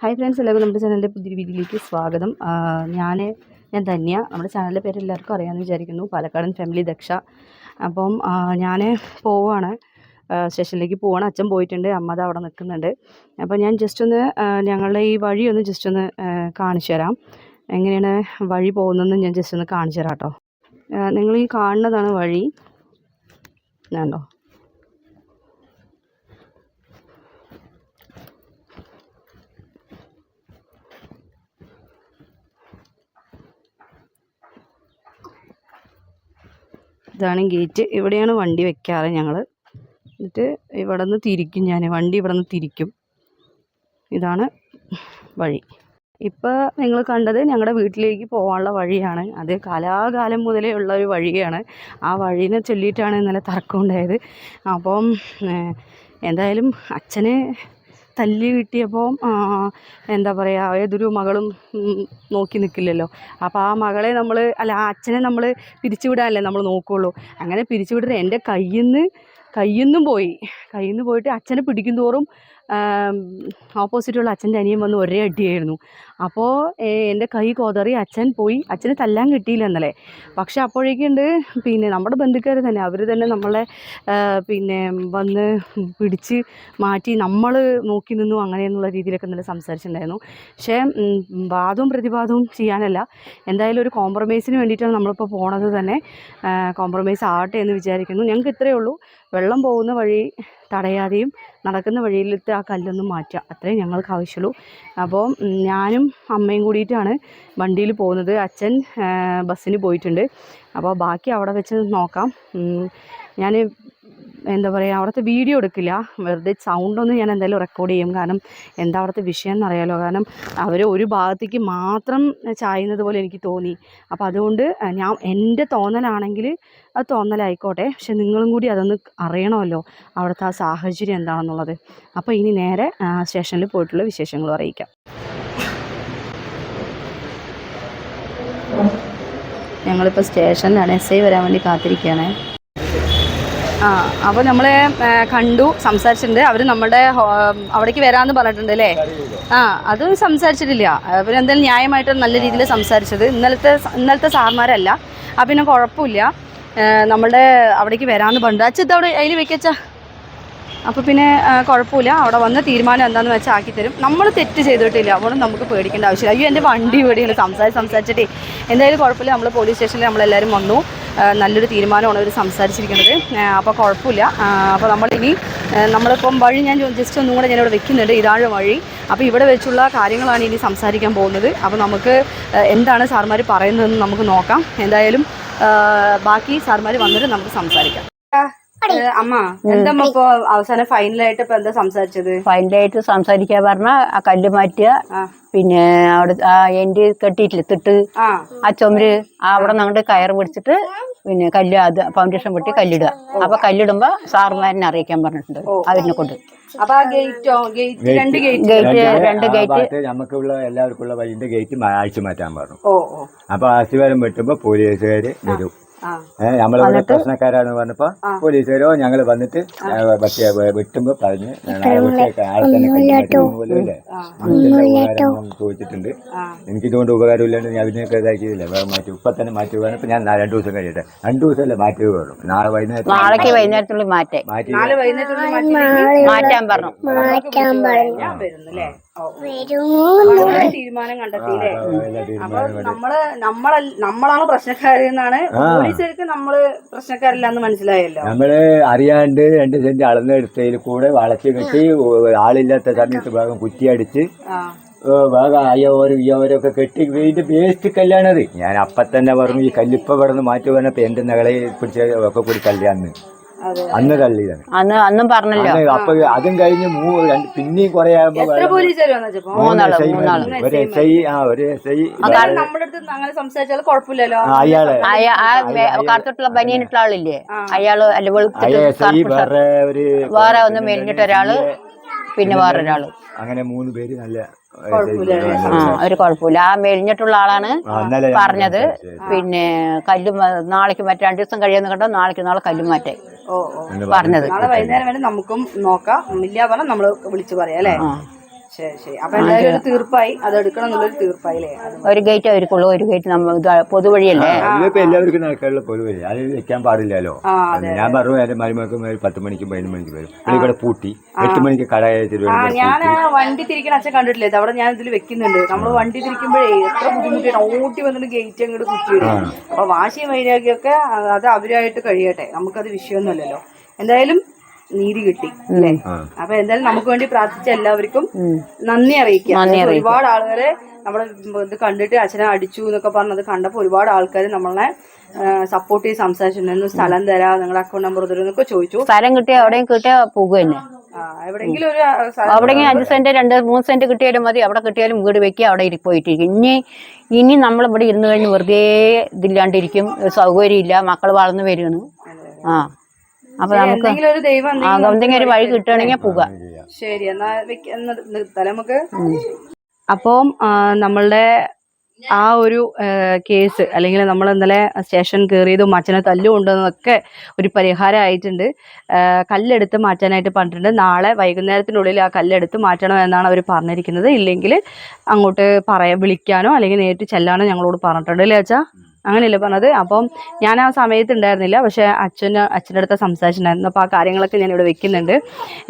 Hi friends എല്ലാവർക്കും നമ്മുടെ ചാനലിന്റെ പുതിയ വീഡിയോയിലേക്ക് സ്വാഗതം. ഞാൻ ഞാൻ ധന്യ. നമ്മുടെ ചാനലിന്റെ പേര് എല്ലാവർക്കും അറിയാമെന്ന് വിചാരിക്കുന്നു. പാലക്കാടൻ ഫാമിലി ദക്ഷ. അപ്പം ഞാൻ പോവാണ്. സ്റ്റേഷനിലേക്ക് പോവാണ്. അച്ഛൻ പോയിട്ടുണ്ട്. അമ്മ ദാ അവിടെ നിൽക്കുന്നുണ്ട്. അപ്പോൾ ഞാൻ ജസ്റ്റ് ഒന്ന് ഞങ്ങളുടെ ഈ വഴി ഒന്ന് ജസ്റ്റ് ഒന്ന് കാണിച്ചു തരാം. എങ്ങനെയാണ് വഴി പോകുന്നതെന്ന് ഞാൻ ജസ്റ്റ് ഒന്ന് കാണിച്ചു തരാം കേട്ടോ നിങ്ങൾ ഈ കാണുന്നതാണ് വഴി. ഞാണ്ടോ ഇതാണ് ഗേറ്റ്. ഇവിടെയാണ് വണ്ടി വെക്കാറ് ഞങ്ങൾ എന്നിട്ട് ഇവിടെ നിന്ന് തിരിക്കും ഞാൻ വണ്ടി ഇവിടെ നിന്ന് തിരിക്കും. ഇതാണ് വഴി. ഇപ്പോൾ നിങ്ങൾ കണ്ടത് ഞങ്ങളുടെ വീട്ടിലേക്ക് പോകാനുള്ള വഴിയാണ്. അത് കാലാകാലം മുതലേ ഉള്ള ഒരു വഴിയാണ്. ആ വഴീനെ ചൊല്ലിയിട്ടാണ് ഇന്നലെ തർക്കം ഉണ്ടായത്. അപ്പം എന്തായാലും അച്ഛന് തല്ല് കിട്ടിയപ്പോൾ എന്താ പറയുക ഏതൊരു മകളും നോക്കി നിൽക്കില്ലല്ലോ അപ്പോൾ ആ മകളെ നമ്മൾ അല്ല ആ അച്ഛനെ നമ്മൾ പിരിച്ചുവിടാനല്ലേ നമ്മൾ നോക്കുകയുള്ളൂ അങ്ങനെ പിരിച്ചുവിടുന്ന എന്റെ കയ്യിൽ നിന്ന് കയ്യിൽ നിന്നും പോയി. കയ്യിൽ നിന്ന് പോയിട്ട് അച്ഛനെ പിടിക്കും തോറും ഓപ്പോസിറ്റുള്ള അച്ഛന്റെ അനിയൻ വന്ന് ഒരേ അടിയായിരുന്നു. അപ്പോൾ എന്റെ കൈ കോതറി അച്ഛൻ പോയി. അച്ഛന് തല്ലാൻ കിട്ടിയില്ല എന്നല്ലേ പക്ഷെ അപ്പോഴേക്കുണ്ട് പിന്നെ നമ്മുടെ ബന്ധുക്കാർ തന്നെ. അവർ തന്നെ നമ്മളെ പിന്നെ വന്ന് പിടിച്ച് മാറ്റി നമ്മൾ നോക്കി നിന്നു അങ്ങനെയെന്നുള്ള രീതിയിലൊക്കെ നല്ല സംസാരിച്ചിട്ടുണ്ടായിരുന്നു. പക്ഷേ വാദവും പ്രതിവാദവും ചെയ്യാനല്ല. എന്തായാലും ഒരു കോംപ്രമൈസിന് വേണ്ടിയിട്ടാണ് നമ്മളിപ്പോൾ പോണത് തന്നെ. കോംപ്രമൈസ് ആവട്ടെ എന്ന് വിചാരിക്കുന്നു. ഞങ്ങൾക്ക് ഇത്രയേ ഉള്ളൂ. വെള്ളം പോകുന്ന വഴി തടയാതെയും നടക്കുന്ന വഴിയിലത്തെ ആ കല്ലൊന്നും മാറ്റുക. അത്രേ ഞങ്ങൾക്ക് ആവശ്യമുള്ളൂ അപ്പോൾ ഞാനും അമ്മയും കൂടിയിട്ടാണ് വണ്ടിയിൽ പോകുന്നത്. അച്ഛൻ ബസ്സിന് പോയിട്ടുണ്ട്. അപ്പോൾ ബാക്കി അവിടെ വെച്ച് നോക്കാം. ഞാൻ എന്താ പറയുക അവിടുത്തെ വീഡിയോ എടുക്കില്ല. വെറുതെ സൗണ്ട് സൗണ്ടൊന്നും ഞാൻ എന്തായാലും റെക്കോർഡ് ചെയ്യും. കാരണം എന്താ അവിടുത്തെ വിഷയം എന്നറിയാലോ. കാരണം അവർ ഒരു ഭാഗത്തേക്ക് മാത്രം ചായുന്നത് പോലെ എനിക്ക് തോന്നി. അപ്പോൾ അതുകൊണ്ട് ഞാൻ എന്റെ തോന്നലാണെങ്കിൽ അത് തോന്നലായിക്കോട്ടെ. പക്ഷെ നിങ്ങളും കൂടി അതൊന്ന് അറിയണമല്ലോ അവിടുത്തെ ആ സാഹചര്യം എന്താണെന്നുള്ളത്. അപ്പോൾ ഇനി നേരെ സ്റ്റേഷനിൽ പോയിട്ടുള്ള വിശേഷങ്ങൾ അറിയിക്കാം. ഞങ്ങളിപ്പോൾ സ്റ്റേഷനിലാണ്. എസ് ഐ വരാൻ വേണ്ടി കാത്തിരിക്കുകയാണ്. ആ അപ്പോൾ നമ്മളെ കണ്ടു സംസാരിച്ചിട്ടുണ്ട്. അവർ നമ്മുടെ അവിടേക്ക് വരാമെന്ന് പറഞ്ഞിട്ടുണ്ട് അല്ലേ? ആ അത് സംസാരിച്ചിട്ടില്ല. അവരെന്തായാലും ന്യായമായിട്ട് നല്ല രീതിയിൽ സംസാരിച്ചത്. ഇന്നലത്തെ ഇന്നലത്തെ സാർമാരല്ല. ആ പിന്നെ കുഴപ്പമില്ല. നമ്മുടെ നമ്മളുടെ അവിടേക്ക് വരാമെന്ന് പറഞ്ഞിട്ട് അച്ഛൻ അവിടെ അതിൽ വെക്കച്ചാ അപ്പോൾ പിന്നെ കുഴപ്പമില്ല. അവിടെ വന്ന് തീരുമാനം എന്താണെന്ന് വെച്ചാൽ ആക്കി തരും. നമ്മൾ തെറ്റ് ചെയ്തിട്ടില്ല. അതുകൊണ്ട് നമുക്ക് പേടിക്കേണ്ട ആവശ്യമില്ല. അയ്യോ എന്റെ വണ്ടി പേടിയാണ് സംസാരിച്ച് സംസാരിച്ചിട്ടേ. എന്തായാലും കുഴപ്പമില്ല. നമ്മൾ പോലീസ് സ്റ്റേഷനിൽ നമ്മളെല്ലാവരും വന്നു. നല്ലൊരു തീരുമാനമാണ് അവർ സംസാരിച്ചിരിക്കുന്നത്. അപ്പോൾ കുഴപ്പമില്ല. അപ്പോൾ നമ്മളിനി നമ്മളിപ്പം വഴി ഞാൻ ജസ്റ്റ് ഒന്നും കൂടെ ഞാനിവിടെ വെക്കുന്നുണ്ട്. ഇതാണ് വഴി. അപ്പോൾ ഇവിടെ വെച്ചുള്ള കാര്യങ്ങളാണ് ഇനി സംസാരിക്കാൻ പോകുന്നത്. അപ്പോൾ നമുക്ക് എന്താണ് സാർമാർ പറയുന്നതെന്ന് നമുക്ക് നോക്കാം. എന്തായാലും ബാക്കി സാർമാർ വന്നിട്ട് നമുക്ക് സംസാരിക്കാം. അമ്മ എന്താ ഇപ്പൊ അവസാനം ഫൈനലായിട്ട് ഇപ്പൊ എന്താ സംസാരിച്ചത്? ഫൈനലായിട്ട് സംസാരിക്കാൻ പറഞ്ഞ ആ കല്ല് മാറ്റുക പിന്നെ അവിടെ ആ എന്റെ കെട്ടിയിട്ടില്ല തിട്ട്. ആ. ചുമര് ആ അവിടെ നിങ്ങളുടെ കയറ് പിടിച്ചിട്ട് പിന്നെ കല്ല് അത് ഫൗണ്ടേഷൻ പൊട്ടി കല്ലിടുക. അപ്പൊ കല്ലിടുമ്പോ സാറുമാരനെ അറിയിക്കാൻ പറഞ്ഞിട്ടുണ്ട്. അവരിനെ കൊണ്ട്. അപ്പൊ ഗേറ്റോ ഗേറ്റ് രണ്ട് ഗേറ്റ്. ഗേറ്റ് രണ്ട് ഗേറ്റ്. നമുക്കുള്ള എല്ലാവർക്കുള്ള വഴിന്റെ ഗേറ്റ് അഴിച്ചു മാറ്റാൻ പറഞ്ഞു. അപ്പൊ ആശീർവാദം വെട്ടുമ്പോ പോലീസുകാര് വരും. ആ. ഏഹ് നമ്മളിവിടെ പ്രശ്നക്കാരാണ് പറഞ്ഞപ്പോ പോലീസുകാരോ ഞങ്ങൾ വന്നിട്ട് പക്ഷേ വെട്ടുമ്പോ പറഞ്ഞ് ചോദിച്ചിട്ടുണ്ട്. എനിക്ക് ഇതുകൊണ്ട് ഉപകാരമില്ലാണ്ട് ഞാൻ ഇതിനൊക്കെ ഇതാക്കിയില്ല വേറെ മാറ്റി ഇപ്പൊ തന്നെ മാറ്റി പോകാൻ ഇപ്പൊ ഞാൻ രണ്ടു ദിവസം കഴിയട്ടെ. രണ്ടു ദിവസമല്ലേ മാറ്റി പോകുള്ളൂ നാളെ വൈകുന്നേരം നാളേക്ക് വൈകുന്നേരത്തുള്ളിൽ മാറ്റേ. മാറ്റി മാറ്റാൻ പറഞ്ഞു. തീരുമാനം കണ്ടെത്തിയില്ലേ? അപ്പൊ നമ്മൾ നമ്മള നമ്മളാണ് പ്രശ്നക്കാരെന്നാണ് പോലീസുകാർക്ക് നമ്മൾ പ്രശ്നക്കാരില്ല എന്ന് മനസ്സിലായല്ലോ. നമ്മൾ അറിയാണ്ട് രണ്ട് സെന്റ് അളന്നെടുത്തതിൽ കൂടെ വളച്ച് കെട്ടി ആളില്ലാത്ത സമയത്ത് ഭാഗം കുറ്റിയടിച്ച് ഭാഗം അയ്യോരും ഇയ്യോരൊക്കെ കെട്ടി വീണ്ടും വേസ്റ്റ് കല്ലാണത് ഞാൻ അപ്പൊ തന്നെ പറഞ്ഞു ഈ കല്ലിപ്പ ഇവിടെ നിന്ന് മാറ്റി പറഞ്ഞപ്പോ എന്റെ നകളെ പിടിച്ച ഒക്കെ കൂടി അതെ അന്ന് തള്ളിയതാണ് അന്ന് അന്നും പറഞ്ഞല്ലോ. അപ്പൊ അതും കഴിഞ്ഞ് പിന്നെയും കുറെ ആകുമ്പോ വന്നപ്പോ മൂന്നാൾ, മൂന്നാൾ. ഒരു എസ് ഐ ആ ഒരു എസ് ഐ അയാൾ. കറുത്തിട്ടുള്ള ബനിയനിട്ടുള്ള ആളില്ലേ? അയാൾ അല്ല വെളുത്തിട്ട് വേറെ ഒരു വേറെ ഒന്ന് മെലിഞ്ഞിട്ട് ഒരാൾ പിന്നെ വേറൊരാൾ. അങ്ങനെ മൂന്ന് പേര് നല്ല ആ ഒരു കുഴപ്പമില്ല. ആ മെലിഞ്ഞിട്ടുള്ള ആളാണ് പറഞ്ഞത്. പിന്നെ കല്ല് നാളേക്ക് മറ്റേ രണ്ടു ദിവസം കഴിയുന്ന കണ്ടോ? നാളേക്ക് നാളെ കല്ല് മാറ്റേ ഓ ഓ പറഞ്ഞത്. നാളെ വൈകുന്നേരം വരെ നമുക്കും നോക്കാം. ഇല്ല പറഞ്ഞാൽ നമ്മൾ വിളിച്ചു പറയാം അല്ലേ? ശരി ശരി. അപ്പൊ എന്തായാലും ഒരു തീർപ്പായി. അത് എടുക്കണം എന്നുള്ളൊരു തീർപ്പായി അല്ലേ ഒരു ഗേറ്റ് അവർക്കുള്ളൂ ഒരു ഗേറ്റ് നമ്മൾ ഇത് പൊതുവഴിയല്ലേ? എല്ലാവർക്കും നടക്കാനുള്ള പൊതുവെ അത് വെക്കാൻ പാടില്ലല്ലോ. ഞാൻ പറഞ്ഞു എന്റെ മരുമക്കും ഒരു പത്ത് മണിക്കും പതിനൊന്ന് മണിക്ക് വരും. ഇവിടെ പൂട്ടി. എട്ട് മണിക്ക് കട ആ ഞാൻ ആ വണ്ടി തിരിക്കണ അച്ഛൻ കണ്ടിട്ടില്ലേ? അവിടെ ഞാൻ ഇതിൽ വെക്കുന്നുണ്ട്. നമ്മൾ വണ്ടി തിരിക്കുമ്പോഴേ എത്ര ബുദ്ധിമുട്ടാണ് ഓട്ടി വന്നിട്ട് ഗേറ്റ് അങ്ങോട്ട് കുത്തിയിടും അപ്പൊ വാശിയും വൈരാഗ്യമൊക്കെ അത് അവരായിട്ട് കഴിയട്ടെ. നമുക്കത് വിഷയമൊന്നുമല്ലല്ലോ. എന്തായാലും നീതി കിട്ടി അല്ലേ. അപ്പൊ എന്തായാലും നമുക്ക് വേണ്ടി പ്രാർത്ഥിച്ച എല്ലാവർക്കും നന്ദി അറിയിക്കാം ഒരുപാട് ആളുകളെ നമ്മുടെ ഇത് കണ്ടിട്ട് അച്ഛനെ അടിച്ചു എന്നൊക്കെ പറഞ്ഞത് കണ്ടപ്പോൾ ഒരുപാട് ആൾക്കാർ നമ്മളെ സപ്പോർട്ട് ചെയ്ത് സംസാരിച്ചിട്ടുണ്ടായിരുന്നു സ്ഥലം തരാ നിങ്ങളുടെ അക്കൗണ്ട് നമ്പർ തരും എന്നൊക്കെ ചോദിച്ചു. സ്ഥലം കിട്ടിയാൽ എവിടെയും കിട്ടിയാൽ പോകുക തന്നെ ആ, എവിടെയെങ്കിലും ഒരു അവിടെയെങ്കിലും അഞ്ച് സെന്റ് രണ്ട് മൂന്ന് സെന്റ് കിട്ടിയാലും മതി. അവിടെ കിട്ടിയാലും വീട് വെക്കുക അവിടെ ഇരി- പോയിട്ടിരിക്കും. ഇനി ഇനി നമ്മൾ ഇവിടെ ഇരുന്ന് കഴിഞ്ഞ് വെറുതെ ഇതില്ലാണ്ടിരിക്കും. സൗകര്യം സൗകര്യമില്ല. മക്കൾ വളർന്നു വരുന്നു ആ. അപ്പൊ നമുക്ക് എന്തെങ്കിലും ഒരു വഴി കിട്ടുകയാണെങ്കിൽ പോകാം. ശരി എന്നാ നിർത്താം നമുക്ക്? അപ്പം നമ്മളുടെ ആ ഒരു കേസ് അല്ലെങ്കിൽ നമ്മൾ ഇന്നലെ സ്റ്റേഷൻ കയറിയതും അച്ഛനെ തല്ലുകൊണ്ടതൊക്കെ ഒരു പരിഹാരമായിട്ടുണ്ട്. ആയിട്ടുണ്ട് കല്ലെടുത്ത് മാറ്റാനായിട്ട് പറഞ്ഞിട്ടുണ്ട്. നാളെ വൈകുന്നേരത്തിനുള്ളിൽ ആ കല്ലെടുത്ത് മാറ്റണം എന്നാണ് അവർ പറഞ്ഞിരിക്കുന്നത്. ഇല്ലെങ്കിൽ അങ്ങോട്ട് പറയാ വിളിക്കാനോ അല്ലെങ്കിൽ നേരിട്ട് ചെല്ലാനോ ഞങ്ങളോട് പറഞ്ഞിട്ടുണ്ട്. അല്ലേ അച്ഛാ? അങ്ങനെയല്ലേ പറഞ്ഞത്? അപ്പം ഞാൻ ആ സമയത്ത് ഉണ്ടായിരുന്നില്ല. പക്ഷേ അച്ഛന് അച്ഛന്റെ അടുത്ത് സംസാരിച്ചിട്ടുണ്ടായിരുന്നു. അപ്പോൾ ആ കാര്യങ്ങളൊക്കെ ഞാൻ ഇവിടെ വെക്കുന്നുണ്ട്.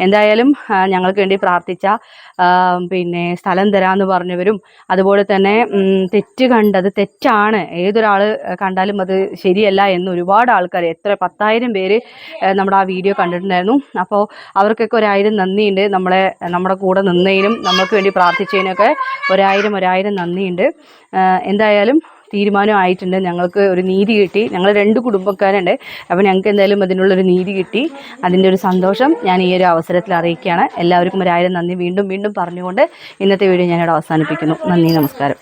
എന്തായാലും ഞങ്ങൾക്ക് വേണ്ടി പ്രാർത്ഥിച്ച പിന്നെ സ്ഥലം തരാമെന്ന് പറഞ്ഞവരും അതുപോലെ തന്നെ തെറ്റ് കണ്ടത് തെറ്റാണ്. ഏതൊരാൾ കണ്ടാലും അത് ശരിയല്ല എന്ന് ഒരുപാട് ആൾക്കാർ എത്ര പത്തായിരം പേര് നമ്മുടെ ആ വീഡിയോ കണ്ടിട്ടുണ്ടായിരുന്നു. അപ്പോൾ അവർക്കൊക്കെ ഒരായിരം നന്ദിയുണ്ട്. നമ്മളെ നമ്മുടെ കൂടെ നിന്നതിനും നമുക്ക് വേണ്ടി പ്രാർത്ഥിച്ചതിനൊക്കെ ഒരായിരം ഒരായിരം നന്ദിയുണ്ട്. എന്തായാലും തീരുമാനമായിട്ടുണ്ട്. ഞങ്ങൾക്ക് ഒരു നീതി കിട്ടി. ഞങ്ങൾ രണ്ട് കുടുംബക്കാരുണ്ട്. അപ്പോൾ ഞങ്ങൾക്ക് എന്തായാലും അതിനുള്ളൊരു നീതി കിട്ടി. അതിന്റെ ഒരു സന്തോഷം ഞാൻ ഈ ഒരു അവസരത്തിൽ അറിയിക്കുകയാണ്. എല്ലാവർക്കും ഒരായിരം നന്ദി. വീണ്ടും വീണ്ടും പറഞ്ഞുകൊണ്ട് ഇന്നത്തെ വീഡിയോ ഞാനിവിടെ അവസാനിപ്പിക്കുന്നു. നന്ദി നമസ്കാരം.